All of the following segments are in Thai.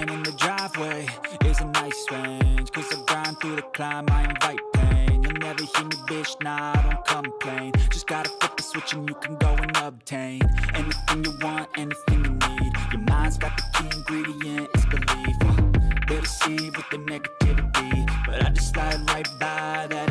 In the driveway is a nice range. Cause I grind through the climb, I invite pain. You'll never hear me, bitch, nah, I don't complain. Just gotta flip the switch and you can go and obtain anything you want, anything you need. Your mind's got the key ingredient, it's belief. Uh, they deceive with the negativity, but I just slide right by that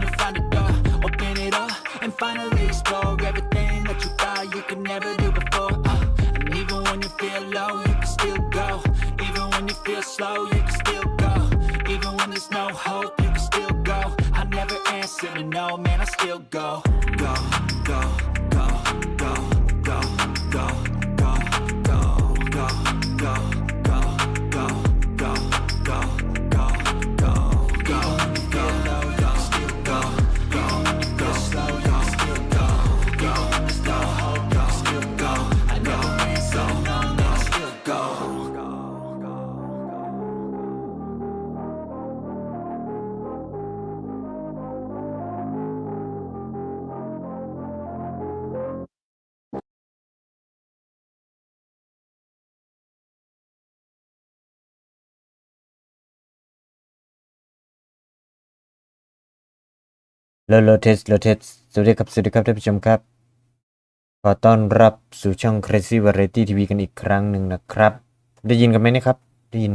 go, โลโลเทสโลเทสสวัสดีครับ สวัสดีครับท่านผู้ชมครับ ขอต้อนรับสู่ช่อง Crazy Variety TV กันอีกครั้งหนึ่งนะครับ ได้ยินกันไหมนะครับ ได้ยิน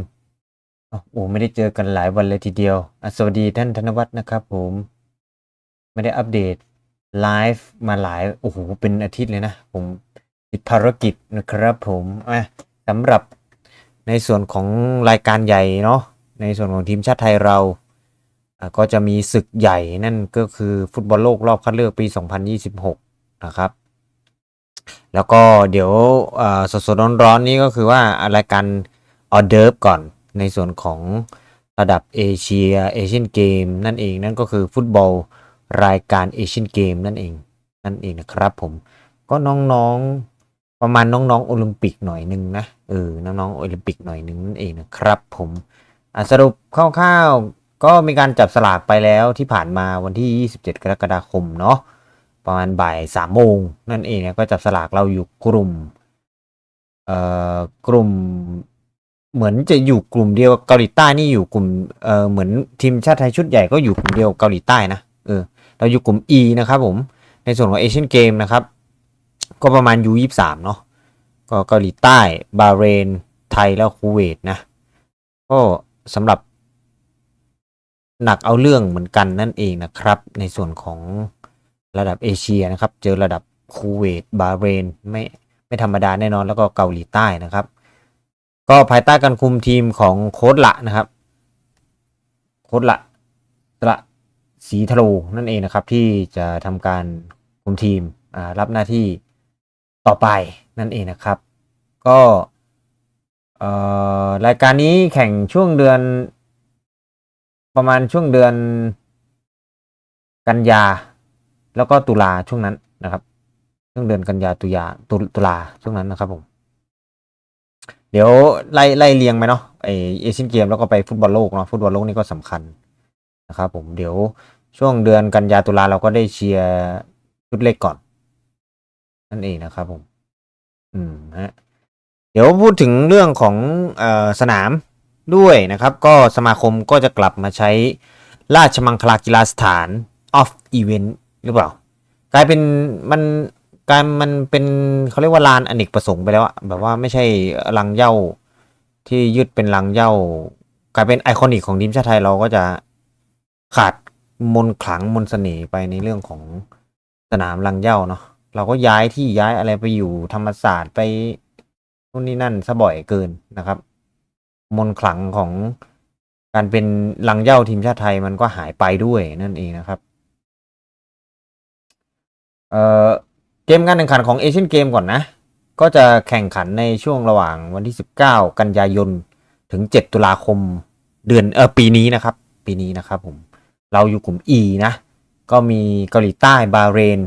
อ้าวโอ้ไม่ได้เจอกันหลายวันเลยทีเดียวอะสวัสดีท่านธนวัฒน์นะครับผม ไม่ได้อัปเดตไลฟ์มาหลาย โอ้โห เป็นอาทิตย์เลยนะ ผมติดภารกิจนะครับผมอะสำหรับในส่วนของรายการใหญ่เนาะ ในส่วนของทีมชาติไทยเรา ก็จะมีศึกใหญ่นั่นก็คือฟุตบอลโลกรอบคัดเลือกปี 2026 นะครับ แล้วก็เดี๋ยวอ่าสดๆร้อนๆนี้ก็คือว่ารายการออเดิร์ฟก่อนในส่วนของระดับเอเชียเอเชียนเกมนั่นเองนั่นก็คือฟุตบอลรายการเอเชียนเกมนั่นเองนั่นเองนะครับผมก็น้องๆประมาณน้องๆโอลิมปิกหน่อยหนึงนะเออน้องๆโอลิมปิกหน่อยหนึงนั่นเองนะครับผมสรุปคร่าวๆ ก็มีการจับสลากไปแล้วที่ผ่านมาวันที่ 27 กรกฎาคมเนาะประมาณบ่ายสามโมงนั่นเองก็จับสลากเราอยู่กลุ่มเอ่อกลุ่มเหมือนจะอยู่กลุ่มเดียวเกาหลีใต้นี่อยู่กลุ่มเอ่อเหมือนทีมชาติไทยชุดใหญ่ก็อยู่กลุ่มเดียวเกาหลีใต้นะเออเราอยู่กลุ่ม E นะครับผมในส่วนของเอเชียนเกมนะครับ ก็ประมาณ U23 เนาะก็เกาหลีใต้ บาเรน ไทยแล้วคูเวตนะก็สำหรับ หนักเอาเรื่องเหมือนกันนั่นเองนะครับ ในส่วนของระดับเอเชียนะครับ เจอระดับคูเวตบาเรนไม่ไม่ธรรมดาแน่นอนแล้วก็เกาหลีใต้นะครับ ก็ภายใต้การคุมทีมของโค้ดละนะครับ โค้ดละตระสีทะโลนั่นเองนะครับ ที่จะทำการคุมทีมรับหน้าที่ต่อไปนั่นเองนะครับ ก็เออรายการนี้แข่งช่วงเดือน ประมาณช่วงเดือนกันยา แล้วก็ตุลาช่วงนั้นนะครับ ช่วงเดือนกันยาตุยาตุตุลาช่วงนั้นนะครับผมเดี๋ยวไล่ไล่เรียงไปเนาะไอเอเชียนเกมแล้วก็ไปฟุตบอลโลกเนาะฟุตบอลโลกนี่ก็สำคัญนะครับผมเดี๋ยวช่วงเดือนกันยาตุลาเราก็ได้เชียร์ชุดเล็กก่อน นั่นเองนะครับผม อืมฮะเดี๋ยวพูดถึงเรื่องของเอ่อสนาม ด้วยนะครับ ก็สมาคมก็จะกลับมาใช้ราชมังคลากีฬาสถาน off event หรือเปล่า กลายเป็นมันกลายมันเป็นเขาเรียกว่าลานอเนกประสงค์ไปแล้วอะแบบว่าไม่ใช่ลังเย้าที่ยึดเป็นลังเย้ากลายเป็นไอคอนิกของทีมชาติไทยเราก็จะขาดมนขลังมนเสน่ห์ไปในเรื่องของสนามลังเย้าเนาะเราก็ย้ายที่ย้ายอะไรไปอยู่ธรรมศาสตร์ไปนู่นนี่นั่นซะบ่อยเกินนะครับ มนขลังของการเป็นลังเย้าทีมชาติไทยมันก็หายไปด้วยนั่นเองนะครับ เอ่อเกมการแข่งขันของเอเชียนเกมก่อนนะ ก็จะแข่งขันในช่วงระหว่างวันที่ 19 กันยายน ถึง 7 ตุลาคมเดือนเออปีนี้นะครับ ปีนี้นะครับผม เราอยู่กลุ่ม E นะ ก็มีเกาหลีใต้บาเรน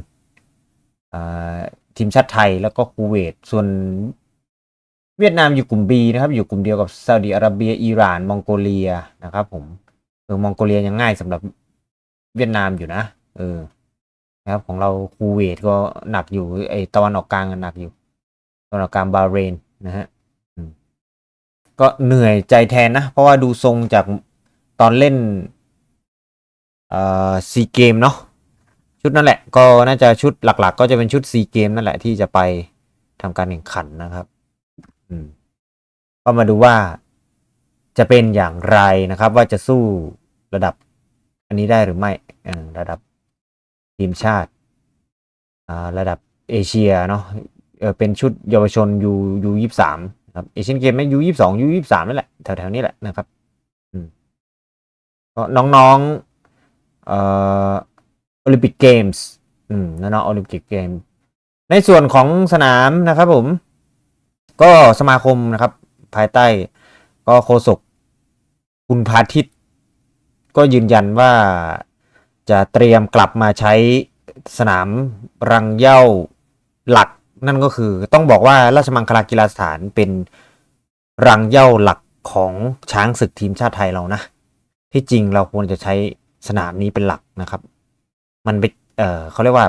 ทีมชาติไทยแล้วก็คูเวตส่วน เวียดนามอยู่กลุ่ม B นะครับ อยู่กลุ่มเดียวกับซาอุดิอาระเบีย อิหร่าน มองโกเลียนะครับ ผมเออมองโกเลียยังง่ายสำหรับเวียดนามอยู่นะ เออ นะครับ ของเราคูเวตก็หนักอยู่ไอตะวันออกกลางก็หนักอยู่ตะวันออกกลางบาเรนนะฮะก็เหนื่อยใจแทนนะ เพราะว่าดูทรงจากตอนเล่นเอ่อซีเกมเนาะชุดนั่นแหละ ก็น่าจะชุดหลัก ๆ ก็จะเป็นชุดซีเกมนั่นแหละที่จะไปทำการแข่งขันนะครับ ก็มาดูว่าจะเป็นอย่างไรนะครับ ว่าจะสู้ระดับ อันนี้ได้หรือไม่ระดับทีมชาติระดับเอเชียเนาะเป็นชุดเยาวชนยูยูยี่สามครับเอเชียนเกมไม่ยูยี่สองยูยี่สามนั่นแหละแถวๆนี้แหละนะครับก็น้องๆเอ่อโอลิมปิกเกมส์อืมน้องๆโอลิมปิกเกมในส่วนของสนามนะครับผม ก็สมาคมนะครับ ภายใต้ก็โฆษกคุณพาทิตก็ยืนยันว่าจะเตรียมกลับมาใช้สนามรังเย้าหลัก นั่นก็คือต้องบอกว่าราชมังคลากีฬาสถานเป็นรังเย้าหลักของช้างศึกทีมชาติไทยเรานะ ที่จริงเราควรจะใช้สนามนี้เป็นหลักนะครับ มันเป็นเออเขาเรียกว่า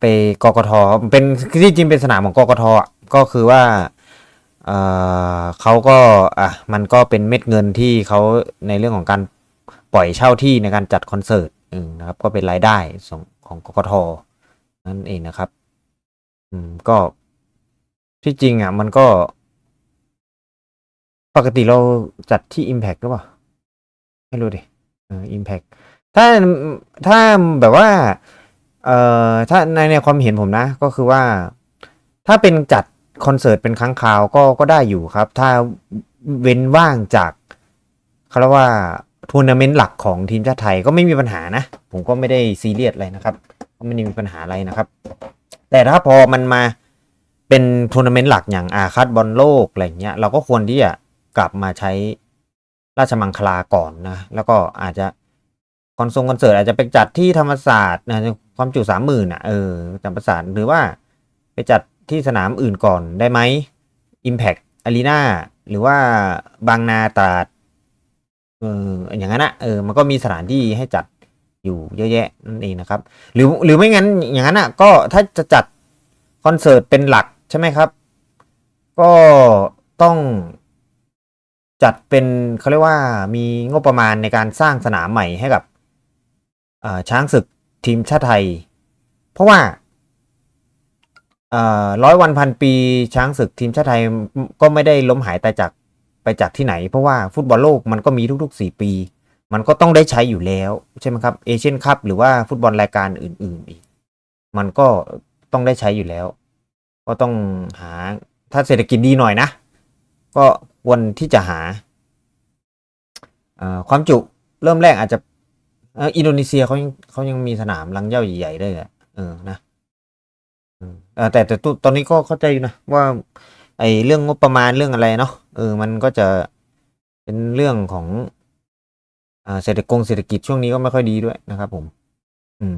ไปกกทเป็นที่จริงเป็นสนามของกกทอะ ก็คือว่าเออเขาก็อะมันก็เป็นเม็ดเงินที่เขาในเรื่องของการปล่อยเช่าที่ในการจัดคอนเสิร์ตนะครับก็เป็นรายได้ของของกกทนั่นเองนะครับ อืมก็ที่จริงอะ มันก็ ปกติเราจัดที่ Impact หรือเปล่าไม่รู้ดิเออ Impact ถ้าถ้าแบบว่า เอ่อถ้าในในความเห็นผมนะ ก็คือว่า ถ้าเป็นจัด คอนเสิร์ตเป็นครั้งคราวก็ก็ได้อยู่ครับ ถ้าเว้นว่างจากเขาเรียกว่าทัวร์นาเมนต์หลักของทีมชาติไทยก็ไม่มีปัญหานะ ผมก็ไม่ได้ซีเรียสอะไรนะครับก็ไม่ได้มีปัญหาอะไรนะครับ แต่ถ้าพอมันมาเป็นทัวร์นาเมนต์หลักอย่างอาคัดบอลโลกอะไรเงี้ยเราก็ควรที่จะกลับมาใช้ราชมังคลาก่อนนะ แล้วก็อาจจะคอนเสิร์ตคอนเสิร์ตอาจจะไปจัดที่ธรรมศาสตร์นะความจุสามหมื่นอะเออธรรมศาสตร์หรือว่าไปจัด ที่สนามอื่นก่อนได้ไหม Impact Arena หรือว่าบางนาตราดเอออย่างนั้นนะเออมันก็มีสถานที่ให้จัดอยู่เยอะแยะนั่นเองนะครับ หรือหรือไม่งั้นอย่างนั้นอะก็ถ้าจะจัดคอนเสิร์ตเป็นหลักใช่ไหมครับ ก็ต้องจัดเป็นเขาเรียกว่ามีงบประมาณในการสร้างสนามใหม่ให้กับช้างศึกทีมชาติไทย เพราะว่า ร้อยวันพันปีช้างศึกทีมชาติไทยก็ไม่ได้ล้มหายตายจากไปจากที่ไหน เพราะว่าฟุตบอลโลกมันก็มีทุกๆ 4 ปี มันก็ต้องได้ใช้อยู่แล้วใช่ไหมครับเอเชียนคัพหรือว่าฟุตบอลรายการอื่น ๆ อีก มันก็ต้องได้ใช้อยู่แล้ว ก็ต้องหาถ้าเศรษฐกิจดีหน่อยนะ ก็ควรที่จะหาความจุเริ่มแรกอาจจะอินโดนีเซียเขายังเขายังมีสนามลังเย้าใหญ่ๆได้เลยเออนะ แต่แต่ตอนนี้ก็เข้าใจอยู่นะว่า ไอ้เรื่องงบประมาณเรื่องอะไรเนาะเออมันก็จะเป็นเรื่องของอ่าเศรษฐกงเศรษฐกิจช่วงนี้ก็ไม่ค่อยดีด้วยนะครับ ผม อืม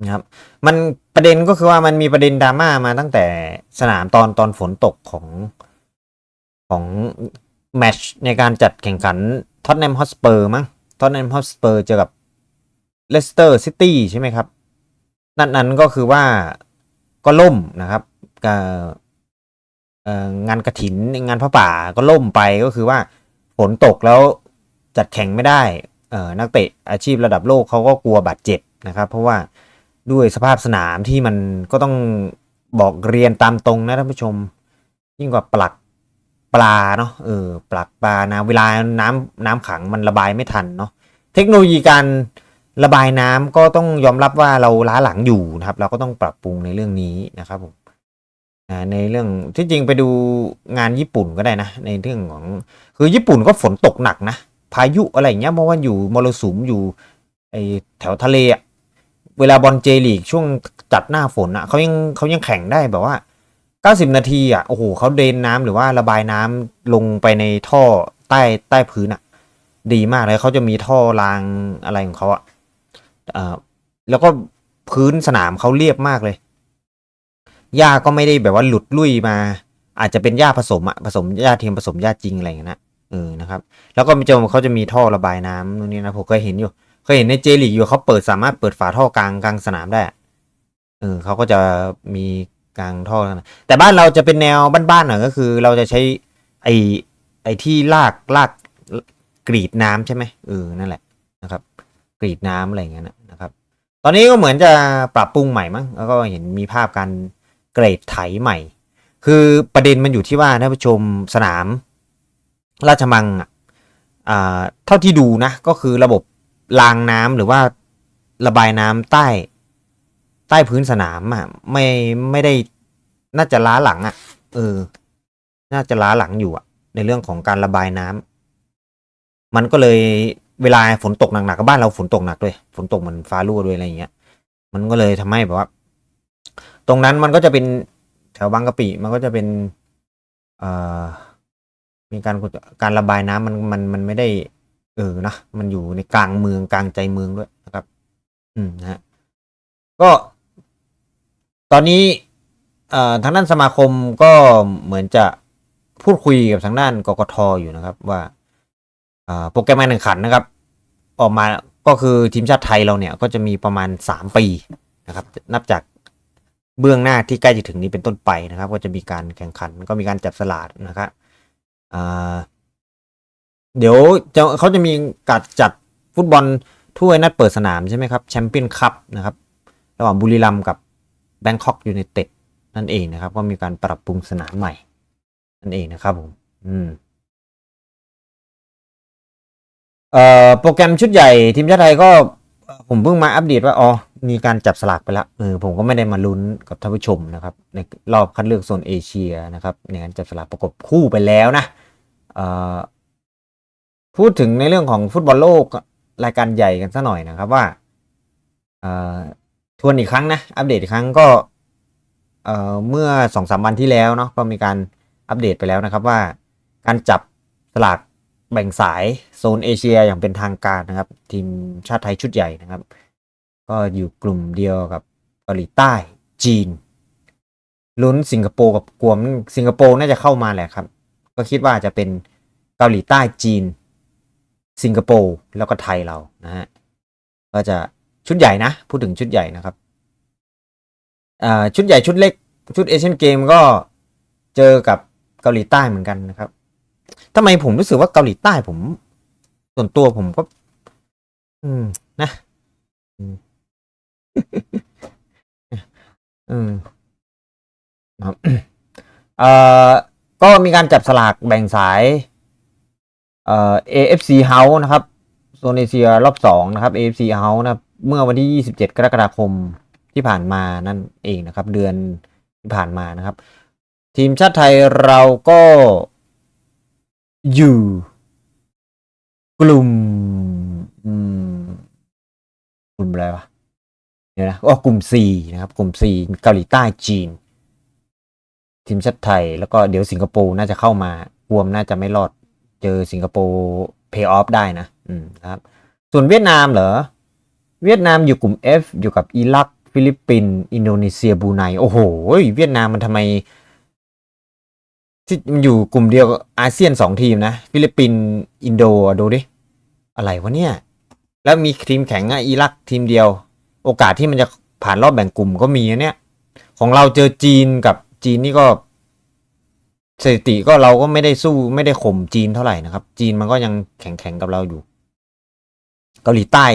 นะครับ มันประเด็นก็คือว่ามันมีประเด็นดราม่ามาตั้งแต่สนามตอนตอนฝนตกของของแมชในการจัดแข่งขันท็อตแนมฮอสเปอร์มั้งตอนนั้นฮอสเปอร์เจอกับเลสเตอร์ซิตี้ใช่ไหมครับ นัดนั้นก็คือว่า ก็ล่มนะครับงานกระถินงานพระป่าก็ล่มไปก็คือว่าฝนตกแล้วจัดแข่งไม่ได้นักเตะอาชีพระดับโลกเขาก็กลัวบาดเจ็บนะครับ เพราะว่าด้วยสภาพสนามที่มันก็ต้องบอกเรียนตามตรงนะท่านผู้ชม ยิ่งกว่าปลักปลาเนาะเออปลักปลานะเวลาน้ำน้ำขังมันระบายไม่ทันเนาะเทคโนโลยีการ ระบายน้ำก็ต้องยอมรับว่าเราล้าหลังอยู่นะครับ เราก็ต้องปรับปรุงในเรื่องนี้นะครับผมในเรื่องที่จริงไปดูงานญี่ปุ่นก็ได้นะ ในเรื่องของคือญี่ปุ่นก็ฝนตกหนักนะ พายุอะไรอย่างเงี้ยเพราะว่าอยู่มรสุมอยู่ไอแถวทะเลอะเวลาบอลเจลีกช่วงจัดหน้าฝนอะเขายังเขายังแข่งได้แบบว่า 90 นาทีอะโอ้โหเขาเดนน้ำหรือว่าระบายน้ำลงไปในท่อใต้ใต้พื้นอะดีมากเลยเขาจะมีท่อรางอะไรของเขาอะ แล้วก็พื้นสนามเขาเรียบมากเลย หญ้าก็ไม่ได้แบบว่าหลุดลุ่ยมา อาจจะเป็นหญ้าผสมอะผสมหญ้าเทียมผสมหญ้าจริงอะไรอย่างเงี้ยนะเออนะครับ แล้วก็มีเจอเขาจะมีท่อระบายน้ำนู่นนี่นะผมเคยเห็นอยู่ เคยเห็นในเจลีกอยู่เขาเปิดสามารถเปิดฝาท่อกลางกลางสนามได้เออเขาก็จะมีกลางท่อนะแต่บ้านเราจะเป็นแนวบ้านๆหน่อยก็คือ เราจะใช้ไอ้ไอ้ที่ลากลากกรีดน้ำใช่ไหมเออนั่นแหละนะครับ กรีดน้ำอะไรอย่างเงี้ยนะ อนนี้ก็เหมือนจะปรับปรุงใหม่มั้งแล้วก็เห็นมีภาพการเกรดไถใหม่ คือประเด็นมันอยู่ที่ว่าท่านผู้ชมสนาม ราชมังอะอ่าเท่าที่ดูนะ ก็คือระบบรางน้ำหรือว่าระบายน้ำใต้ใต้พื้นสนามอะไม่ไม่ได้น่าจะล้าหลังอะเออ น่าจะล้าหลังอยู่อะ ในเรื่องของการระบายน้ำมันก็เลย เวลาฝนตกหนักๆกับบ้านเราฝนตกหนักด้วย ฝนตกเหมือนฟ้ารั่วด้วยอะไรอย่างเงี้ย มันก็เลยทำให้แบบว่า ตรงนั้นมันก็จะเป็นแถวบางกะปิมันก็จะเป็นเอ่อมีการการระบายน้ำมันมันมันไม่ได้ เออนะมันอยู่ในกลางเมืองกลางใจเมืองด้วยนะครับ อืมนะฮะก็ตอนนี้เอ่อทางด้านสมาคมก็เหมือนจะพูดคุยกับทางด้านกกทอยู่นะครับ ว่า โปรแกรมการแข่งขันนะครับ ออกมาก็คือทีมชาติไทยเราเนี่ยก็จะมีประมาณสามปีนะครับ นับจากเบื้องหน้าที่ใกล้จะถึงนี้เป็นต้นไปนะครับ ก็จะมีการแข่งขันก็มีการจับสลากนะครับเดี๋ยวจะเขาจะมีการจัดฟุตบอลถ้วยนัดเปิดสนามใช่ไหมครับแชมเปี้ยนคัพนะครับ ระหว่างบุรีรัมย์กับแบงคอกยูไนเต็ดนั่นเองนะครับ ก็มีการปรับปรุงสนามใหม่ นั่นเองนะครับผม อืม เอ่อโปรแกรมชุดใหญ่ทีมชาติไทยก็ผมเพิ่งมาอัปเดตว่าอ๋อมีการจับสลากไปแล้วเออผมก็ไม่ได้มาลุ้นกับท่านผู้ชมนะครับ ในรอบคัดเลือกโซนเอเชียนะครับในการจับสลากประกบคู่ไปแล้วนะเอ่อพูดถึงในเรื่องของฟุตบอลโลกรายการใหญ่กันสักหน่อยนะครับว่าเอ่อทวนอีกครั้งนะอัปเดตอีกครั้งก็เอ่อเมื่อสองสามวันที่แล้วเนาะก็มีการอัปเดตไปแล้วนะครับว่า การจับสลาก แบ่งสายโซนเอเชียอย่างเป็นทางการนะครับ ทีมชาติไทยชุดใหญ่นะครับ ก็อยู่กลุ่มเดียวกับเกาหลีใต้จีน ลุ้นสิงคโปร์กับกวมสิงคโปร์น่าจะเข้ามาแหละครับ ก็คิดว่าจะเป็นเกาหลีใต้จีน สิงคโปร์แล้วก็ไทยเรานะฮะก็จะชุดใหญ่นะ พูดถึงชุดใหญ่นะครับอ่าชุดใหญ่ชุดเล็กชุดเอเชียนเกมก็เจอกับเกาหลีใต้เหมือนกันนะครับ ทำไมผมรู้สึกว่าเกาหลีใต้ผม ส่วนตัวผมก็ อืม นะอืมเอ่อก็มีการจับสลากแบ่งสาย เอ่อ AFC House นะครับโซนเอเชียรอบสองนะครับ AFC House นะครับ เมื่อวันที่ 27 กรกฎาคมที่ผ่านมานั่นเองนะครับ เดือนที่ผ่านมานะครับ ทีมชาติไทยเราก็ อยู่ กลุ่มกลุ่มอะไรวะเดี๋ยนะอ๋อกลุ่ม C นะครับ กลุ่ม C เกาหลีใต้จีน ทีมชาติไทย แล้วก็เดี๋ยวสิงคโปร์น่าจะเข้ามารวมน่าจะไม่รอด เจอสิงคโปร์เพย์ออฟได้นะ อืมครับ ส่วนเวียดนามเหรอ เวียดนามอยู่กลุ่ม F อยู่กับอิรัก ฟิลิปปินส์อินโดนีเซียบูไนโอ้โห เวียดนามมันทำไม ที่มันอยู่กลุ่มเดียวอาเซียนสองทีมนะ ฟิลิปปินส์อินโดดูดิ อะไรวะเนี่ย แล้วมีทีมแข็งอะอิรักทีมเดียว โอกาสที่มันจะผ่านรอบแบ่งกลุ่มก็มีนเนี่ย ของเราเจอจีนกับจีนนี่ก็สถิติก็เราก็ไม่ได้สู้ไม่ได้ข่มจีนเท่าไหร่นะครับ จีนมันก็ยังแข็งแข็งกับเราอยู่ เกาหลีใต้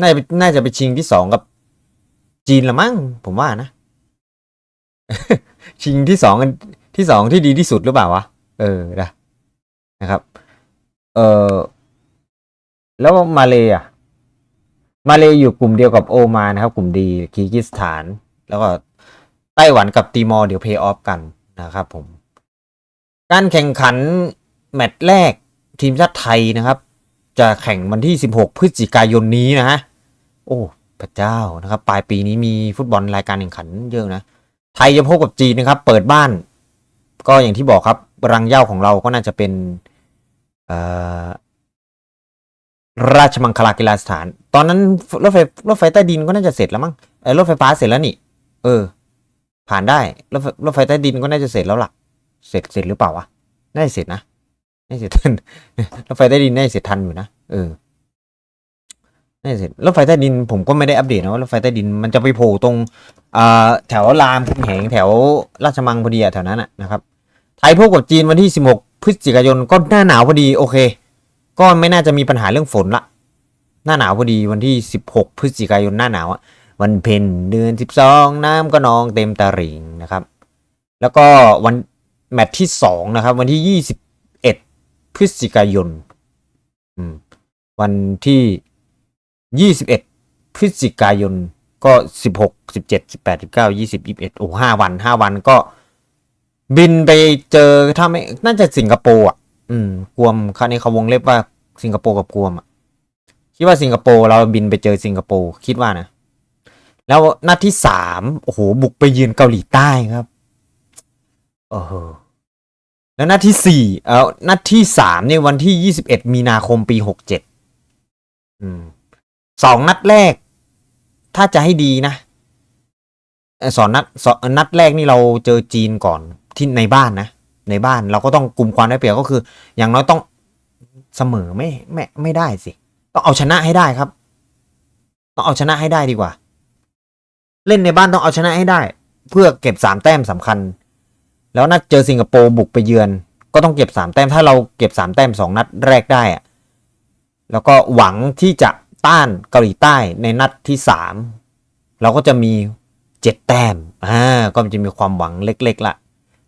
น่าจะน่าจะไปชิงที่สองกับจีนละมั้งผมว่านะ ชิงที่สองกัน ที่สองที่ดีที่สุดหรือเปล่าวะ เออนะนะครับ เออแล้วมาเลยอะ มาเลยอยู่กลุ่มเดียวกับโอมานะครับ กลุ่มดีคีร์กิสถาน แล้วก็ไต้หวันกับตีมอร์เดี๋ยวเพย์ออฟกันนะครับผม การแข่งขันแมตช์แรกทีมชาติไทยนะครับ จะแข่งวันที่ 16 พฤศจิกายนนี้นะฮะ โอ้พระเจ้านะครับ ปลายปีนี้มีฟุตบอลรายการแข่งขันเยอะนะ ไทยจะพบกับจีนนะครับ เปิดบ้าน ก็อย่างที่บอกครับรังเย้าของเราก็น่าจะเป็นราชมังคลากีฬาสถาน ตอนนั้นรถไฟรถไฟใต้ดินก็น่าจะเสร็จแล้วมั้งเออรถไฟฟ้าเสร็จแล้วนี่ เออ ผ่านได้รถไฟรถไฟใต้ดินก็น่าจะเสร็จแล้วล่ะ เสร็จเสร็จหรือเปล่าวะน่าจะเสร็จนะน่าจะเสร็จทันรถไฟใต้ดินน่าจะเสร็จทันอยู่นะเออน่าจะเสร็จรถไฟใต้ดินผมก็ไม่ได้อัปเดตนะว่ารถไฟใต้ดินมันจะไปโผล่ตรงอ่าแถวรามคำแหงแถวราชมังพอดีอะแถวนั้นอะนะครับ ไทยพบกับจีนวันที่ 16 พฤศจิกายนก็หน้าหนาวพอดีโอเค ก็ไม่น่าจะมีปัญหาเรื่องฝนละ หน้าหนาวพอดีวันที่ 16 พฤศจิกายนหน้าหนาวอะวันเพ็ญเดือน 12 น้ำก็นองเต็มตาริ่งนะครับ แล้วก็วันแมตช์ที่ 2 นะครับ วันที่ 21 พฤศจิกายนวันที่ 21 พฤศจิกายนก็ 16 17 18 19 20 21โอ้ห้าวันห้าวันก็ บินไปเจอถ้าไม่น่าจะสิงคโปร์อะ อืม กวมคราวนี้เขาวงเล็บว่าสิงคโปร์กับกวมอะ คิดว่าสิงคโปร์เราบินไปเจอสิงคโปร์คิดว่านะ แล้วนัดที่สามโอ้โห บุกไปเยือนเกาหลีใต้ครับ โอ้โห แล้วนัดที่สี่เออนัดที่สามเนี่ยวันที่ยี่สิบเอ็ดมีนาคมปีหกเจ็ดอืมสองนัดแรก ถ้าจะให้ดีนะสองนัดสองนัดแรกนี่เราเจอจีนก่อน ที่ในบ้านนะ ในบ้านเราก็ต้องกลุ่มความได้เปรียบก็คือ อย่างน้อยต้องเสมอไม่ไม่ไม่ได้สิ ต้องเอาชนะให้ได้ครับ ต้องเอาชนะให้ได้ดีกว่า เล่นในบ้านต้องเอาชนะให้ได้ เพื่อเก็บสามแต้มสำคัญ แล้วนัดเจอสิงคโปร์บุกไปเยือน ก็ต้องเก็บสามแต้มถ้าเราเก็บสามแต้มสองนัดแรกได้อะแล้วก็หวังที่จะต้านเกาหลีใต้ในนัดที่สามเราก็จะมีเจ็ดแต้มอ่าก็จะมีความหวังเล็ก ๆละ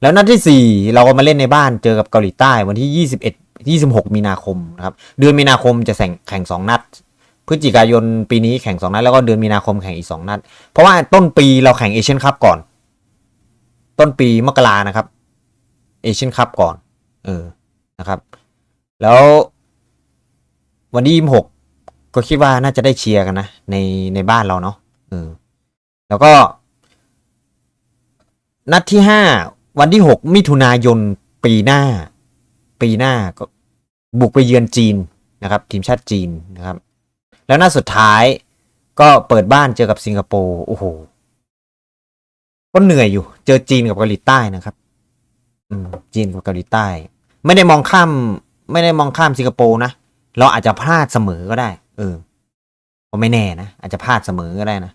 แล้วนัดที่สี่เราก็มาเล่นในบ้านเจอกับเกาหลีใต้วันที่ยี่สิบเอ็ดยี่สิบหกมีนาคมนะครับเดือนมีนาคมจะแข่งแข่งสองนัดพฤศจิกายนปีนี้แข่งสองนัดแล้วก็เดือนมีนาคมแข่งอีกสองนัด เพราะว่าต้นปีเราแข่งเอเชียนคัพก่อน ต้นปีมกรานะครับเอเชียนคัพก่อน เออนะครับ แล้ว วันที่ยี่หกก็คิดว่าน่าจะได้เชียร์กันนะ ในในบ้านเราเนาะเออแล้วก็ นัดที่ห้า วันที่หกมิถุนายนปีหน้า ปีหน้าก็บุกไปเยือนจีนนะครับ ทีมชาติจีนนะครับ แล้วนัดสุดท้ายก็เปิดบ้านเจอกับสิงคโปร์โอ้โหก็เหนื่อยอยู่ เจอจีนกับเกาหลีใต้นะครับ อืม จีนกับเกาหลีใต้ ไม่ได้มองข้าม ไม่ได้มองข้ามสิงคโปร์นะเราอาจจะพลาดเสมอก็ได้ เออก็ไม่แน่นะอาจจะพลาดเสมอก็ได้นะ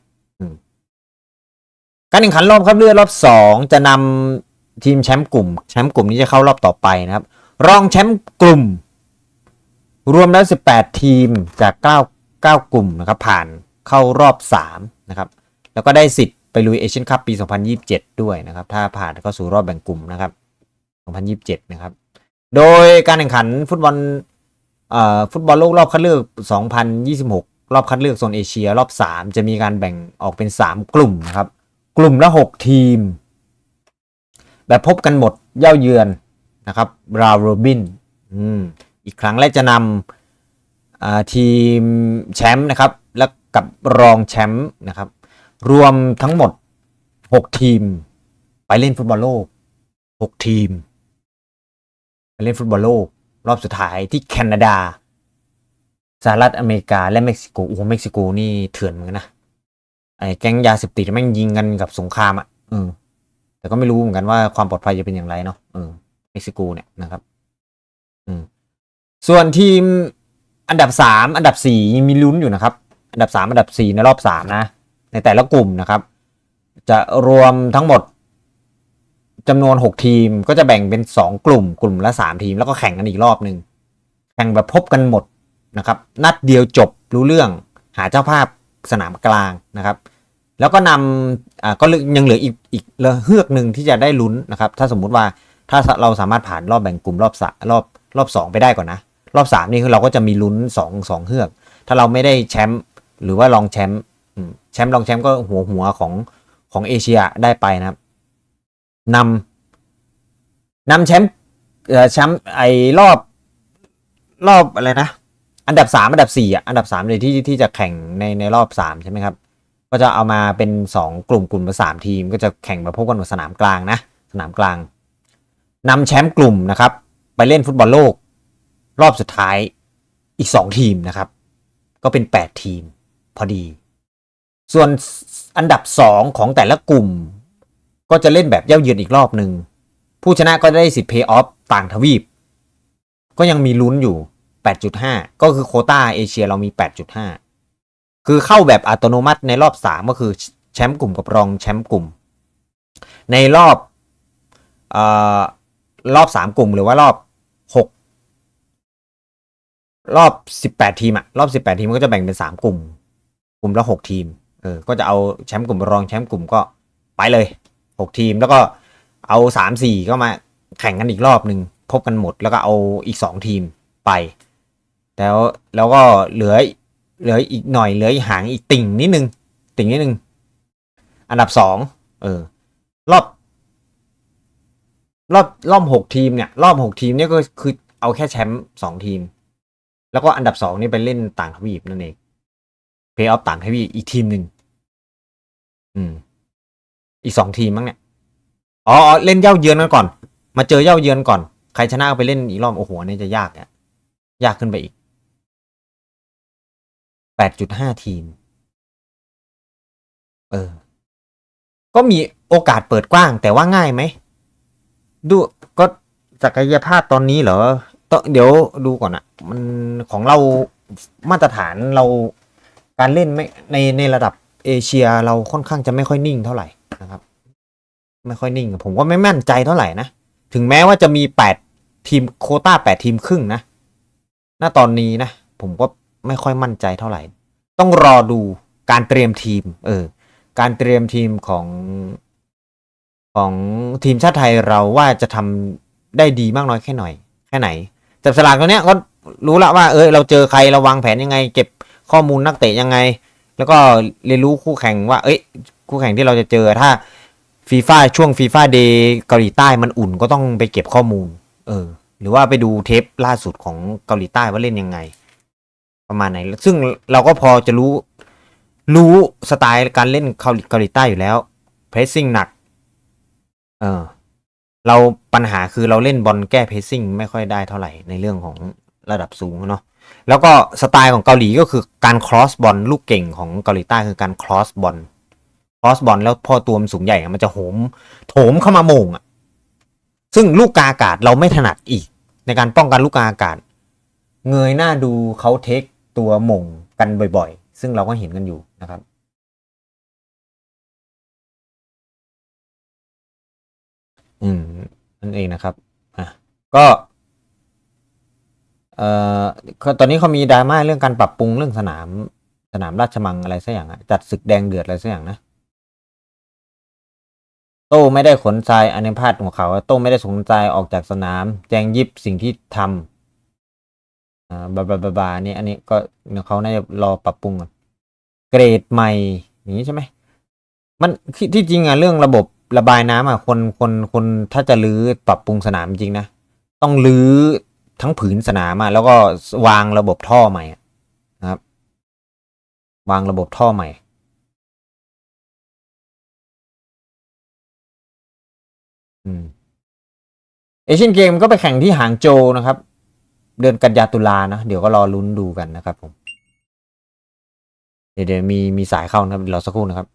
การแข่งขันรอบคัดเลือกรอบสองจะนำ ทีมแชมป์กลุ่มแชมป์กลุ่มนี้จะเข้ารอบต่อไปนะครับ รองแชมป์กลุ่ม รวมแล้ว 18 ทีมจาก 9 9 กลุ่มนะครับ ผ่านเข้ารอบ3นะครับ แล้วก็ได้สิทธิ์ไปลุยเอเชียนคัพปี 2027 ด้วยนะครับ ถ้าผ่านเข้าสู่รอบแบ่งกลุ่มนะครับ 2027 นะครับ โดยการแข่งขันฟุตบอลเอ่อฟุตบอลโลกรอบคัดเลือก 2026 รอบคัดเลือกโซนเอเชียรอบ 3 จะมีการแบ่งออกเป็น 3 กลุ่มนะครับ กลุ่มละ 6 ทีม แบบพบกันหมดเย่าเยือนนะครับราวโรบินอีกครั้งและจะนำทีมแชมป์นะครับ และกับรองแชมป์นะครับ รวมทั้งหมด 6 ทีม ไปเล่นฟุตบอลโลก 6 ทีม ไปเล่นฟุตบอลโลก รอบสุดท้ายที่แคนาดาสหรัฐอเมริกาและเม็กซิโกโอ้เม็กซิโกนี่เถื่อนเหมือนกันนะไอ้แก๊งยาเสพติดแม่งยิงกันกับสงครามอะเออ แต่ก็ไม่รู้เหมือนกันว่าความปลอดภัยจะเป็นอย่างไรเนาะเออเม็กซิโกเนี่ยนะครับอืมส่วนทีมอันดับสามอันดับสี่ยังมีลุ้นอยู่นะครับ อันดับสามอันดับสี่ในรอบสามนะ ในแต่ละกลุ่มนะครับ จะรวมทั้งหมดจำนวนหกทีมก็จะแบ่งเป็นสองกลุ่มกลุ่มละสามทีมแล้วก็แข่งกันอีกรอบหนึ่งแข่งแบบพบกันหมดนะครับ นัดเดียวจบรู้เรื่องหาเจ้าภาพสนามกลางนะครับ แล้วก็นำอ่าก็ยังเหลืออีกอีกเฮือกหนึ่งที่จะได้ลุ้นนะครับ ถ้าสมมุติว่าถ้าเราสามารถผ่านรอบแบ่งกลุ่มรอบสรอบรอบสองไปได้ก่อนนะ รอบสามนี่เราก็จะมีลุ้นสองสองเฮือก ถ้าเราไม่ได้แชมป์หรือว่ารองแชมป์แชมป์รองแชมป์ก็หัวหัวของของเอเชียได้ไปนะครับนำนำแชมป์แชมป์ไอ้รอบรอบอะไรนะ อันดับสามอันดับสี่อะอันดับสามเลยที่ที่จะแข่งในในรอบสามใช่ไหมครับ ก็จะเอามาเป็นสองกลุ่มกลุ่มละสามทีม ก็จะแข่งมาพบกันบนสนามกลางนะสนามกลางนำแชมป์กลุ่มนะครับ ไปเล่นฟุตบอลโลก รอบสุดท้ายอีกสองทีมนะครับ ก็เป็นแปดทีมพอดี ส่วนอันดับสองของแต่ละกลุ่ม ก็จะเล่นแบบเย่าเยือนอีกรอบหนึ่ง ผู้ชนะก็ได้สิทธิ์เพย์ออฟต่างทวีป ก็ยังมีลุ้นอยู่ 8.5 ก็คือโคต้าเอเชียเรามี 8.5 คือเข้าแบบอัตโนมัติในรอบ 3 ก็คือแชมป์กลุ่มกับรองแชมป์กลุ่ม ในรอบออรอบ 3 กลุ่มหรือว่ารอบ 6 รอบ 18 ทีมอะรอบ 18 ทีมก็จะแบ่งเป็น 3 กลุ่ม กลุ่มละ 6 ทีมเออก็จะเอาแชมป์กลุ่มรองแชมป์กลุ่มก็ไปเลย 6 ทีมแล้วก็เอา 3 4 ก็มาแข่งกันอีกรอบหนึ่งพบกันหมดแล้วก็เอาอีก 2 ทีมไป แล้วแล้วก็เหลือ เหลืออีกหน่อยเหลืออีกหางอีกติ่งนิดนึง ติ่งนิดนึง อันดับสองเออ รอบ รอบรอบหกทีมเนี่ย รอบหกทีมเนี่ยก็คือเอาแค่แชมป์สองทีม แล้วก็อันดับสองนี่ไปเล่นต่างทวีปนั่นเองเพย์ออฟต่างทวีปอีกทีมหนึ่งอืม อีกสองทีมมั้งเนี่ยอ๋อเล่นเย่าเยือนกันก่อน มาเจอเย่าเยือนก่อน ใครชนะไปเล่นอีกรอบโอ้โหอันนี่จะยากเนี่ยยากขึ้นไปอีก แปดจุดห้าทีม เออ ก็มีโอกาสเปิดกว้าง แต่ว่าง่ายไหม ดูก็ศักยภาพตอนนี้เหรอต้องเดี๋ยวดูก่อนอะมันของเรามาตรฐานเราการเล่นไม่ในในระดับเอเชียเราค่อนข้างจะไม่ค่อยนิ่งเท่าไหร่นะครับ ไม่ค่อยนิ่ง ผมก็ไม่มั่นใจเท่าไหร่นะ ถึงแม้ว่าจะมีแปดทีมโคต้าแปดทีมครึ่งนะ ณตอนนี้นะ ผมก็ ไม่ค่อยมั่นใจเท่าไหร่ ต้องรอดูการเตรียมทีม เออ การเตรียมทีมของของทีมชาติไทยเราว่าจะทำได้ดีมากน้อยแค่หน่อย แค่ไหนจับสลากตัวเนี้ยก็รู้ละว่าเออเราเจอใครเราวางแผนยังไง เก็บข้อมูลนักเตะยังไง แล้วก็เรียนรู้คู่แข่งว่า เอ้ย คู่แข่งที่เราจะเจอถ้าฟีฟ่าช่วงฟีฟ่าเดย์เกาหลีใต้มันอุ่นก็ต้องไปเก็บข้อมูล เออ หรือว่าไปดูเทปล่าสุดของเกาหลีใต้ว่าเล่นยังไง ประมาณไหน ซึ่งเราก็พอจะรู้ รู้สไตล์การเล่นเกาหลีใต้อยู่แล้ว pressing หนัก เออ เราปัญหาคือเราเล่นบอลแก้ pressing ไม่ค่อยได้เท่าไหร่ในเรื่องของระดับสูงเนาะแล้วก็สไตล์ของเกาหลีก็คือการ cross บอลลูกเก่งของเกาหลีใต้คือการ cross บอล cross บอลแล้วพอตัวมันสูงใหญ่มันจะโหมโถมเข้ามาโมงอะซึ่งลูกกาอากาศเราไม่ถนัดอีก ในการป้องกันลูกกาอากาศ เงยหน้าดูเขาเทค ตัวหม่งกันบ่อยๆ ซึ่งเราก็เห็นกันอยู่นะครับ อืมนั่นเองนะครับอะก็เอ่อตอนนี้เขามีดราม่าเรื่องการปรับปรุงเรื่องสนามสนามราชมังอะไรสักอย่างอะจัดศึกแดงเดือดอะไรสักอย่างนะโต้ไม่ได้ขนทรายอันนี้พาดหัวข่าวว่าโต้ไม่ได้ขนทรายออกจากสนาม แจงยิบสิ่งที่ทำอ่า บาบาบาบาอันนี้อันนี้ก็เขาน่าจะรอปรับปรุงก่อนเกรดใหม่อย่างนี้ใช่ไหมมันที่จริงอะเรื่องระบบระบายน้ำอะคนคนคนถ้าจะรื้อปรับปรุงสนามจริงนะ ต้องรื้อทั้งผืนสนามอะแล้วก็วางระบบท่อใหม่นะครับ วางระบบท่อใหม่ อืมเอเชียนเกมก็ไปแข่งที่หางโจนะครับ เดือนกันยาตุลานะ เดี๋ยวก็รอลุ้นดูกันนะครับผม เดี๋ยวเดี๋ยวมีมีสายเข้านะครับรอสักครู่นะครับ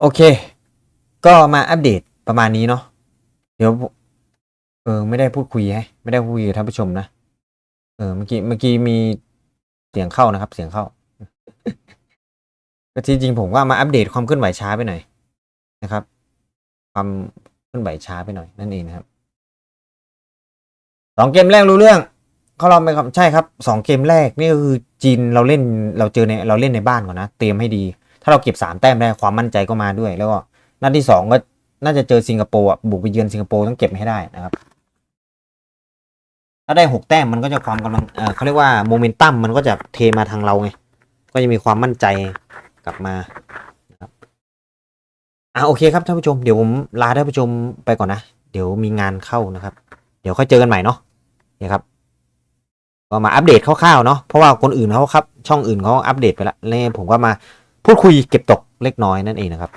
โอเค ก็มาอัปเดตประมาณนี้เนาะ เดี๋ยวเออไม่ได้พูดคุยให้ไม่ได้พูดคุยกับท่านผู้ชมนะ เออเมื่อกี้เมื่อกี้มีเสียงเข้านะครับ เสียงเข้า ก็ที่จริงผมว่ามาอัปเดตความเคลื่อนไหวช้าไปหน่อยนะครับ ความเคลื่อนไหวช้าไปหน่อยนั่นเองนะครับสองเกมแรกรู้เรื่อง เขาเราไปครับใช่ครับสองเกมแรกนี่ก็คือจีนเราเล่นเราเจอในเราเล่นในบ้านก่อนนะ เตรียมให้ดี ถ้าเราเก็บสามแต้มได้ความมั่นใจก็มาด้วย แล้วก็นัดที่สองก็น่าจะเจอสิงคโปร์อะบุกไปเยือนสิงคโปร์ต้องเก็บให้ได้นะครับ ถ้าได้หกแต้มมันก็จะความกำลังเเขาเรียกว่าโมเมนตัมมันก็จะเทมาทางเราไงก็จะมีความมั่นใจกลับมานะครับอ่าโอเคครับท่านผู้ชมเดี๋ยวผมลาท่านผู้ชมไปก่อนนะ เดี๋ยวมีงานเข้านะครับ เดี๋ยวค่อยเจอกันใหม่เนาะนี่ครับก็มาอัปเดตคร่าวๆเนาะเพราะว่าคนอื่นเขาครับ ช่องอื่นเขาอัปเดตไปแล้วแล้วผมก็มา พูดคุยเก็บตกเล็กน้อยนั่นเองนะครับ